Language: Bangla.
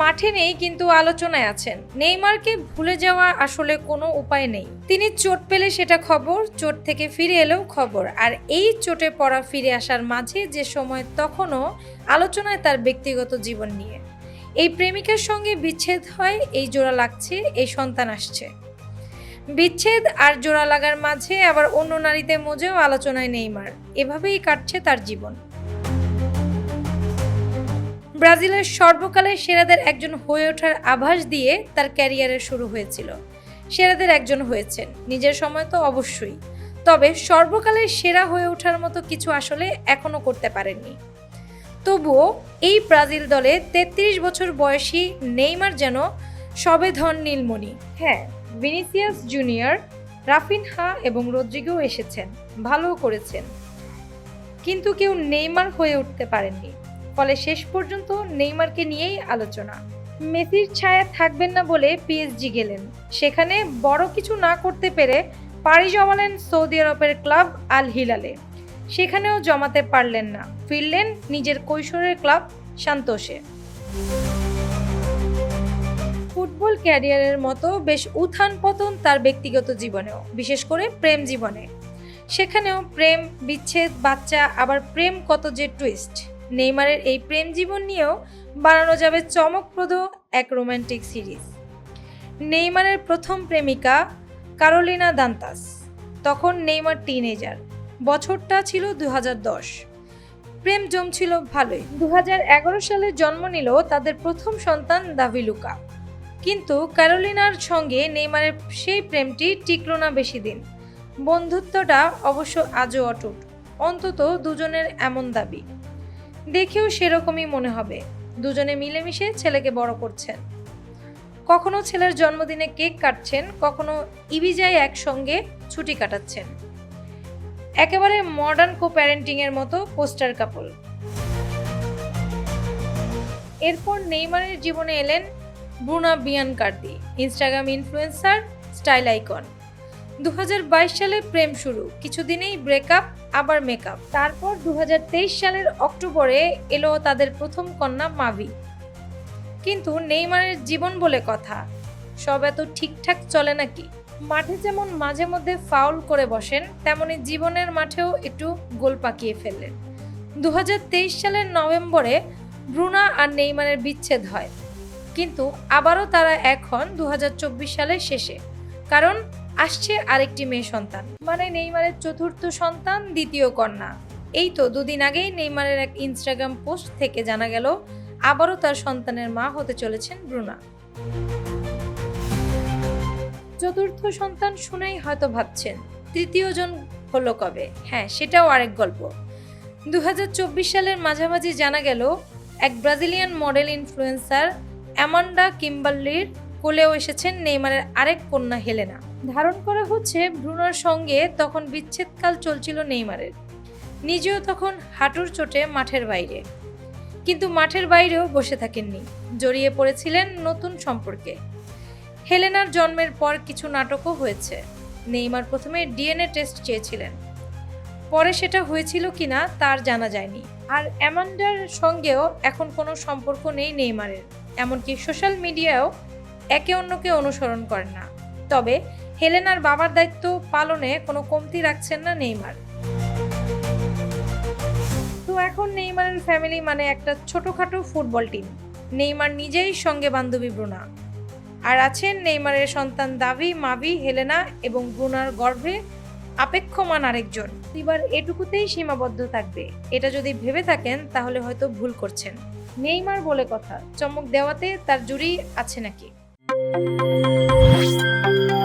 মাঠে নেই কিন্তু আলোচনায় আছেন। নেইমারকে ভুলে যাওয়া আসলে কোনো উপায় নেই। তিনি চোট পেলে সেটা খবর, চোট থেকে ফিরে এলেও খবর। আর এই চোটে পড়া ফিরে আসার মাঝে যে সময় তখনও আলোচনায় তার ব্যক্তিগত জীবন নিয়ে। এই প্রেমিকার সঙ্গে বিচ্ছেদ হয়, এই জোড়া লাগছে, এই সন্তান আসছে। বিচ্ছেদ আর জোড়া লাগার মাঝে আবার অন্য নারীতে মজেও আলোচনায় নেইমার। এভাবেই কাটছে তার জীবন। ব্রাজিলের সর্বকালের সেরাদের একজন হয়ে ওঠার আভাস দিয়ে তার ক্যারিয়ারের শুরু হয়েছিল। সেরাদের একজন হয়েছেন। নিজের সময় তো অবশ্যই। তবে সর্বকালের সেরা হয়ে ওঠার মতো কিছু আসলে এখনও করতে পারেননি। তবুও এই ব্রাজিল দলে ৩৩ বছর বয়সী নেইমার যেন সবে ধন নীলমণি। হ্যাঁ ভিনিসিয়াস জুনিয়র, রাফিনহা এবং রদ্রিগো এসেছেন। ভালোও করেছেন। কিন্তু কেউ নেইমার হয়ে উঠতে পারেননি। ফলে শেষ পর্যন্ত নেইমারকে নিয়েই আলোচনা। মেসির ছায়া থাকবেন না বলে পিএসজি গেলেন। সেখানে বড় কিছু না করতে পেরে পাড়ি জমালেন সৌদি আরবের ক্লাব আল হিলালে। সেখানেও জমাতে পারলেন না। ফিরলেন নিজের কৈশোরের ক্লাব সান্তোষে ফুটবল ক্যারিয়ারের মতো বেশ উত্থান পতন তার ব্যক্তিগত জীবনেও, বিশেষ করে প্রেম জীবনে। সেখানেও প্রেম, বিচ্ছেদ, বাচ্চা, আবার প্রেম কত যে টুইস্ট নেইমারের এই প্রেম জীবন নিয়েও বানানো যাবে চমকপ্রদ এক রোমান্টিক সিরিজ। নেইমারের প্রথম প্রেমিকা কারোলিনা দান্তাস, তখন নেইমার টিনেজার। বছরটা ছিল দু হাজার দশ। প্রেম জমছিল ভালোই। দু হাজার এগারো সালে জন্ম নিল তাদের প্রথম সন্তান দাভিলুকা। কিন্তু ক্যারোলিনার সঙ্গে নেইমারের সেই প্রেমটি টিকল না বেশি দিন। বন্ধুত্বটা অবশ্য আজও অটুট। অন্তত দুজনের এমন দাবি। দেখেও সেরকমই মনে হবে। দুজনে মিলেমিশে ছেলেকে বড় করছেন। কখনো ছেলের জন্মদিনে কেক কাটছেন, কখনো ইবিজায় একসঙ্গে ছুটি কাটাচ্ছেন। একেবারে মডার্ন কো প্যারেন্টিং এর মতো পোস্টার কাপল এরপর নেইমারের জীবনে এলেন Bruna Biancardi Instagram influencer style icon দু হাজার বাইশ সালে প্রেম শুরু। কিছুদিনেই ব্রেকআপ আবার মেকআপ তারপর দু হাজার তেইশ সালের অক্টোবরে এলো তাদের প্রথম কন্যা মাভি। কিন্তু নেইমারের জীবন বলে কথা। সব এত ঠিকঠাক চলে নাকি? মাঠে যেমন মাঝে মধ্যে ফাউল করে বসেন, তেমনি জীবনের মাঠেও একটু গোল পাকিয়ে ফেললেন। দু হাজার তেইশ সালের নভেম্বরে ব্রুনা আর নেইমারের বিচ্ছেদ হয়। কিন্তু আবারও তারা এখন দু সালের শেষে। কারণ আসছে আরেকটি মেয়ে সন্তান। মানে নেইমারের চতুর্থ সন্তান, দ্বিতীয় কন্যা। এই তো দুদিন আগেই নেইমারের এক ইনস্টাগ্রাম পোস্ট থেকে জানা গেল, আবারও তার সন্তানের মা হতে চলেছেন ব্রুনা। চতুর্থ সন্তান শুনেই হয়তো ভাবছেন, তৃতীয় জন হলো কবে? হ্যাঁ সেটাও আরেক গল্প। দু হাজার চব্বিশ সালের মাঝামাঝি জানা গেল, এক ব্রাজিলিয়ান মডেল ইনফ্লুয়েন্সার অ্যামান্ডা কিম্বার্লির কোলেও এসেছেন নেইমারের আরেক কন্যা হেলেনা। ধারণ করা হচ্ছে ব্রুনোর সঙ্গে তখন বিচ্ছেদকাল চলছিল নেইমারের। নিজেও তখন হাঁটুর চোটে মাঠের বাইরে। কিন্তু মাঠের বাইরেও বসে থাকেননি। জড়িয়ে পড়েছিলেন নতুন সম্পর্কে। হেলেনার জন্মের পর কিছু নাটকও হয়েছে। নেইমার প্রথমে ডিএনএ টেস্ট চেয়েছিলেন। পরে সেটা হয়েছিল কিনা তার জানা যায়নি। আর অ্যামান্ডার সঙ্গেও এখন কোনো সম্পর্ক নেই নেইমারের। এমনকি সোশ্যাল মিডিয়াও একে অন্যকে অনুসরণ করেন না। তবে হেলেনার বাবার দায়িত্ব পালনে কোনো কমতি রাখছেন না নেইমার। তো এখন নেইমারের ফ্যামিলি মানে একটা ছোটখাটো ফুটবল টিম। নেইমার নিজেই সঙ্গে বান্ধবী ব্রুনা। আর আছেন নেইমারের সন্তান দাবি মাবি হেলেনা এবং ব্রুনার গর্ভে আপেক্ষমান আরেকজন। এবার এটুকুতেই সীমাবদ্ধ থাকবে। এটা যদি ভেবে থাকেন, তাহলে হয়তো ভুল করছেন। নেইমার বলে কথা, চমক দেওয়াতে তার জুড়ি আছে নাকি? Música